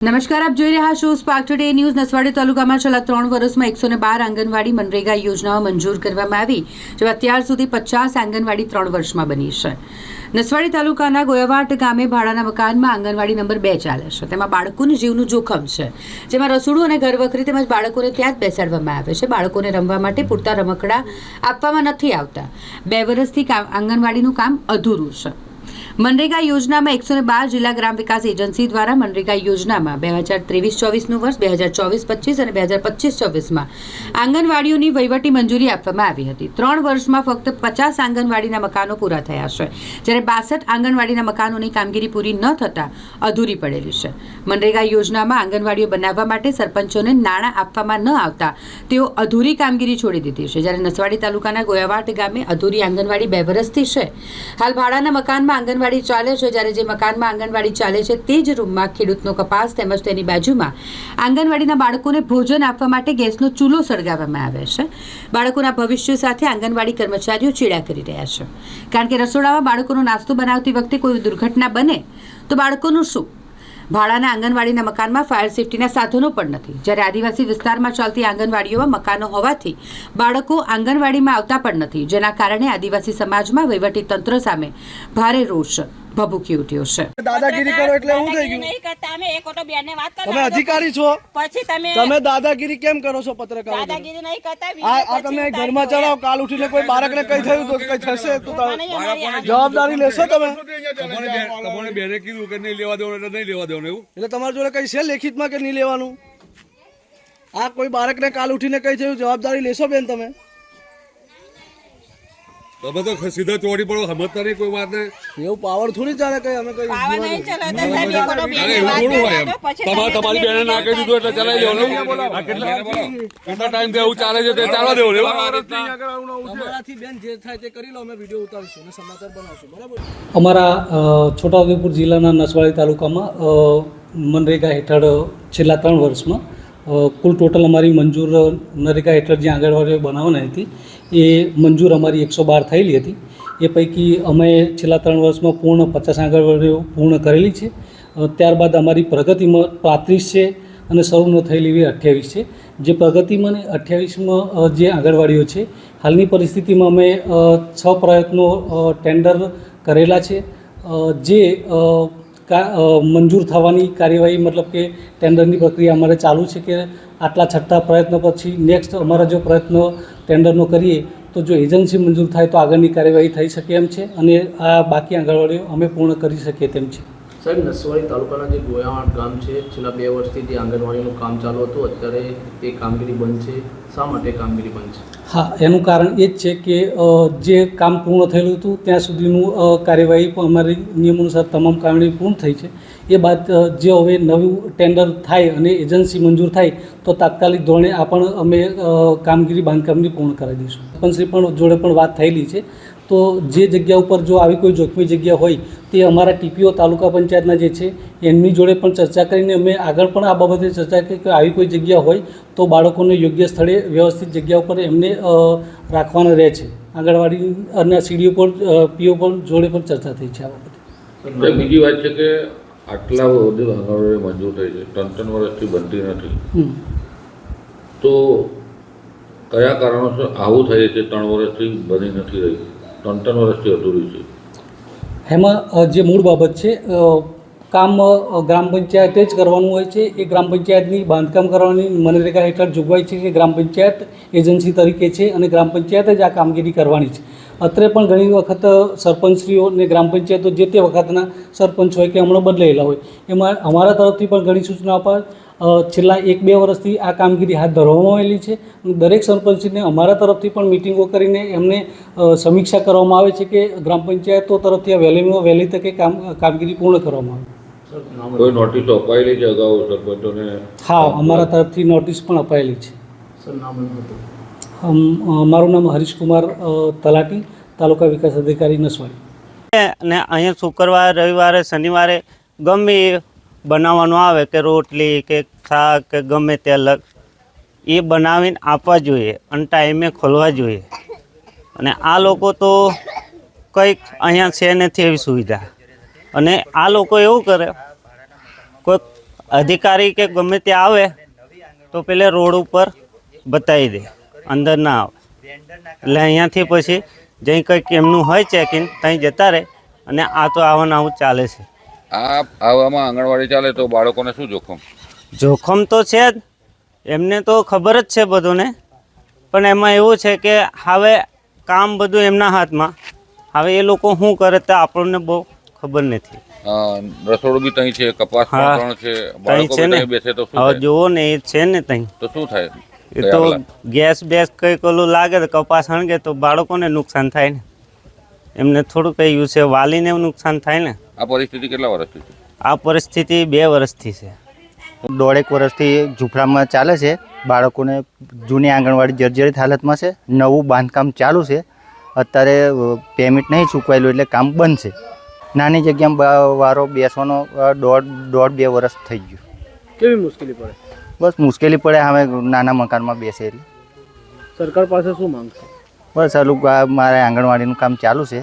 નમસ્કાર, આપ જોઈ રહ્યા છો સ્પાર્ક ટુડે ન્યૂઝ નસવાડી તાલુકામાં છેલ્લા ત્રણ વર્ષમાં એકસો બાર આંગણવાડી મનરેગા યોજનાઓ મંજૂર કરવામાં આવી, જે અત્યાર સુધી પચાસ આંગણવાડી ત્રણ વર્ષમાં બની છે. નસવાડી તાલુકાના ગોયાવાટ ગામે ભાડાના મકાનમાં આંગણવાડી નંબર બે ચાલે છે. તેમાં બાળકોને જીવનું જોખમ છે. જેમાં રસોડું અને ઘરવખરી તેમજ બાળકોને ત્યાં જ બેસાડવામાં આવે છે. બાળકોને રમવા માટે પૂરતા રમકડા આપવામાં નથી આવતા. બે વર્ષથી આંગણવાડીનું કામ અધૂરું છે. મનરેગા યોજનામાં એકસો ને બાર જિલ્લા ગ્રામ વિકાસ એજન્સી દ્વારા મનરેગા યોજનામાં બે હજાર ત્રેવીસ ચોવીસનું વર્ષ, બે હજાર ચોવીસ પચીસ અને બે હજાર પચીસ ચોવીસમાં આંગણવાડીઓની વહીવટી મંજૂરી આપવામાં આવી હતી. ત્રણ વર્ષમાં ફક્ત પચાસ આંગણવાડીના મકાનો પૂરા થયા છે. જ્યારે બાસઠ આંગણવાડીના મકાનોની કામગીરી પૂરી ન થતાં અધૂરી પડેલી છે. મનરેગા યોજનામાં આંગણવાડીઓ બનાવવા માટે સરપંચોને નાણાં આપવામાં ન આવતા તેઓ અધૂરી કામગીરી છોડી દીધી છે. જ્યારે નસવાડી તાલુકાના ગોયાવાટ ગામે અધૂરી આંગણવાડી બે વર્ષથી છે. હાલ ભાડાના મકાનમાં આંગણવાડી ચાલે છે, જ્યારે જે મકાનમાં આંગણવાડી ચાલે છે, તે જ રૂમમાં ખેડૂતનો કપાસ તેમજ તેની બાજુમાં આંગણવાડીના બાળકોને ભોજન આપવા માટે ગેસનો ચૂલો સળગાવવામાં આવે છે. બાળકોના ભવિષ્ય સાથે આંગણવાડી કર્મચારીઓ ચીડા કરી રહ્યા છે. કારણ કે રસોડામાં બાળકોનો નાસ્તો બનાવતી વખતે કોઈ દુર્ઘટના બને તો બાળકોનું શું? ભાડાના આંગણવાડીના મકાનમાં ફાયર સેફટીના સાધનો પણ નથી. જ્યારે આદિવાસી વિસ્તારમાં ચાલતી આંગણવાડીઓમાં મકાનો હોવાથી બાળકો આંગણવાડીમાં આવતા પણ નથી, જેના કારણે આદિવાસી સમાજમાં વહીવટી તંત્ર સામે ભારે રોષ ભભૂકી ઉઠ્યો છે. દાદાગીરી કરો એટલે શું થઈ ગયું. નહીં કરતા અમે એક ઓટો બેનને વાત કરો તમે અધિકારી છો. પછી તમે તમે દાદાગીરી કેમ કરો છો પત્રકાર દાદાગીરી નહીં કરતા આ તમે ઘરમાં ચલાવો કાલ ઉઠીને કોઈ બાળકને કઈ થયું તો કઈ થશે તો તમે જવાબદારી લેશો તમે? તમારે બેને કીધું કે નહીં લેવા દેવાનું એટલે નહીં લેવા દેવાનું એવું? એટલે તમારી જોડે કઈ છે લેખિતમાં કે નહીં લેવાનું? આ કોઈ બાળકને કાલ ઉઠીને કઈ થયું જવાબદારી લેશો બેન તમે? તમે તો સીધા ચોડી પડો સમજતા નહીં કોઈ વાત નહીં. એવું પાવર થોડી ચાલે કઈ અમે કઈ નહીં ચલાવતા સાહેબ વાત થોડું હોય એમ. તમારે તમારી બેને ના કહી દીધું એટલે ચલાવી દેવાનું. આ કેટલા કેટલા ટાઈમથી એવું ચાલે છે? તે ચાલવા દેવું એવું તમારાથી બેન જે થાય તે કરી લો અમે વીડિયો ઉતારશું અને સમાચાર બનાવશું. બરાબર? અમારા છોટાઉદેપુર જિલ્લાના નસવાડી તાલુકામાં મનરેગા હેઠળ છેલ્લા ત્રણ વર્ષમાં કુલ ટોટલ અમારી મંજૂર નરેગા હેઠળ જે આંગણવાડીઓ બનાવવાની હતી, એ મંજૂર અમારી એકસો બાર થયેલી હતી. એ પૈકી અમે છેલ્લા ત્રણ વર્ષમાં પૂર્ણ પચાસ આંગણવાડીઓ પૂર્ણ કરેલી છે. ત્યારબાદ અમારી પ્રગતિમાં પાંત્રીસ છે અને શરૂ ન થયેલી એવી અઠ્યાવીસ છે. જે પ્રગતિમાં ને અઠ્યાવીસમાં જે આંગણવાડીઓ છે, હાલની પરિસ્થિતિમાં અમે છ પ્રયત્નો ટેન્ડર કરેલા છે. જે મંજૂર થવાની કાર્યવાહી મતલબ કે ટેન્ડરની પ્રક્રિયા અમારે ચાલુ છે કે આટલા છઠ્ઠા પ્રયત્ન પછી નેક્સ્ટ અમારા જો પ્રયત્નો ટેન્ડરનો કરીએ તો જો એજન્સી મંજૂર થાય તો આગળની કાર્યવાહી થઈ શકે એમ છે અને આ બાકી આંગણવાડીઓ અમે પૂર્ણ કરી શકીએ તેમ છે. સાહેબ, નસવાડી તાલુકાના જે ગોયાવાડ ગામ છે, છેલ્લા બે વર્ષથી જે આંગણવાડીનું કામ ચાલુ હતું, અત્યારે તે કામગીરી બંધ છે. શા માટે કામગીરી બંધ છે? હા, એનું કારણ એ જ છે કે જે કામ પૂર્ણ થયેલું હતું, ત્યાં સુધીનું કાર્યવાહી પણ અમારી નિયમ અનુસાર તમામ કામગીરી પૂર્ણ થઈ છે. એ બાદ જે હવે નવું ટેન્ડર થાય અને એજન્સી મંજૂર થાય, તો તાત્કાલિક ધોરણે આ પણ અમે કામગીરી, બાંધકામની પૂર્ણ કરાવી દઈશું. પંચશ્રી પણ જોડે પણ વાત થયેલી છે. તો જે જગ્યા ઉપર જો આવી કોઈ જોખમી જગ્યા હોય તે અમારા ટીપીઓ તાલુકા પંચાયતના જે છે એમની જોડે પણ ચર્ચા કરીને અમે આગળ પણ આ બાબતે ચર્ચા કરી કે આવી કોઈ જગ્યા હોય તો બાળકોને યોગ્ય સ્થળે વ્યવસ્થિત જગ્યા ઉપર એમને રાખવાના રહે છે. આંગણવાડી અને સીડીઓ પર પીઓ પર જોડે પણ ચર્ચા થઈ છે આ બાબતે. બીજી વાત છે કે આટલા બધી આંગણવાડી મંજૂર થઈ છે ત્રણ ત્રણ વર્ષથી બનતી નથી. તો કયા કારણોસર આવું થાય છે ત્રણ વર્ષથી બની નથી રહી? ત્રણ ત્રણ વર્ષથી અધૂરી છે. એમાં જે મૂળ બાબત છે કામ ગ્રામ પંચાયતે જ કરવાનું હોય છે. એ ગ્રામ પંચાયતની બાંધકામ કરવાની મનરેગા હેઠળ જોગવાઈ છે કે ગ્રામ પંચાયત એજન્સી તરીકે છે અને ગ્રામ પંચાયતે જ આ કામગીરી કરવાની છે. અત્રે પણ ઘણી વખત સરપંચશ્રીઓ અને ગ્રામ પંચાયતો જે તે વખતના સરપંચ હોય કે હમણાં બદલાયેલા હોય એમાં અમારા તરફથી પણ ઘણી સૂચના અ, છેલ્લા એક બે વર્ષથી આ કામગીરી હાથ ધરવામાં આવેલી છે. દરેક સરપંચને અમારા તરફથી પણ મિટિંગો કરીને એમને સમીક્ષા કરવામાં આવે છે કે ગ્રામ પંચાયતો તરફથી આ વહેલીમાં વહેલી તકે કામ કામગીરી પૂર્ણ કરવામાં આવે. કોઈ નોટિસો અપાયેલી છે અગાઉ સરપંચોને? હા અમારા તરફથી નોટિસ પણ અપાયેલી છે. મારું નામ હરીશકુમાર તલાટી તાલુકા વિકાસ અધિકારી નસવાડી. અને અહીંયા શુક્રવારે રવિવારે શનિવારે ગમે એ બનાવવાનું આવે કે રોટલી કે શાક કે ગમે તે અલગ, એ બનાવીને આપવા જોઈએ અને ટાઈમે ખોલવા જોઈએ. અને આ લોકો તો કંઈક અહીંયા છે નથી એવી સુવિધા. અને આ લોકો એવું કરે, કોઈક અધિકારી કે ગમે તે આવે, તો પેલે રોડ ઉપર બતાવી દે, અંદર ના આવે. એટલે અહીંયાથી પછી જઈ કંઈક એમનું હોય ચેકિંગ ત્યાં જતા રહે અને આ તો આવું આવું ચાલે છે. આ આવામાં આંગણવાડી ચાલે તો બાળકોને શું જોખમ? જોખમ તો છે જ. એમને તો ખબર જ છે બધુંને. પણ એમાં એવું છે કે હવે કામ બધું એમના હાથમાં. હવે એ લોકો શું કરે તે આપણને બહુ ખબર નથી. રસોડું બી ત્યાં છે કપાસ પણ છે બાળકો ને. બેસે તો શું હવે? જુઓ ને એ છે ને ત્યાં તો શું થાય? એ તો ગેસ બેસ કઈ ઓલું લાગે તો કપાસ હણગે તો બાળકોને નુકસાન થાય ને. એમને થોડું કઈ છે વાલીને નુકસાન થાય ને. આ પરિસ્થિતિ કેટલા વર્ષથી છે? આ પરિસ્થિતિ બે વર્ષથી છે. દોઢેક વર્ષથી ઝૂંપડામાં ચાલે છે. બાળકોને જૂની આંગણવાડી જર્જરિત હાલતમાં છે. નવું બાંધકામ ચાલુ છે. અત્યારે પેમેન્ટ નહીં ચૂકવાયેલું એટલે કામ બંધ છે. નાની જગ્યામાં વારો બેસવાનો દોઢ દોઢ બે વર્ષ થઈ ગયું. કેવી મુશ્કેલી પડે? બસ મુશ્કેલી પડે હવે નાના મકાનમાં બેસે એટલે. સરકાર પાસે શું માંગશે બસ આ આ મારે આંગણવાડીનું કામ ચાલુ છે.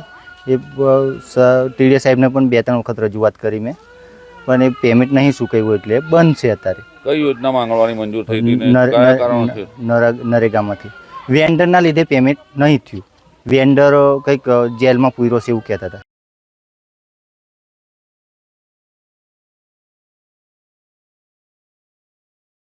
એ ટીડીએસ સાહેબને પણ બે ત્રણ વખત રજૂઆત કરી મેં. પણ એ પેમેન્ટ નહીં ચૂકવ્યું એટલે બંધ છે અત્યારે. કઈ યોજના માંગવાની મંજૂર થઈ નરેગામાંથી. વેન્ડરના લીધે પેમેન્ટ નહીં થયું. વેન્ડર કંઈક જેલમાં પૂર્યો છે એવું કહેતા હતા.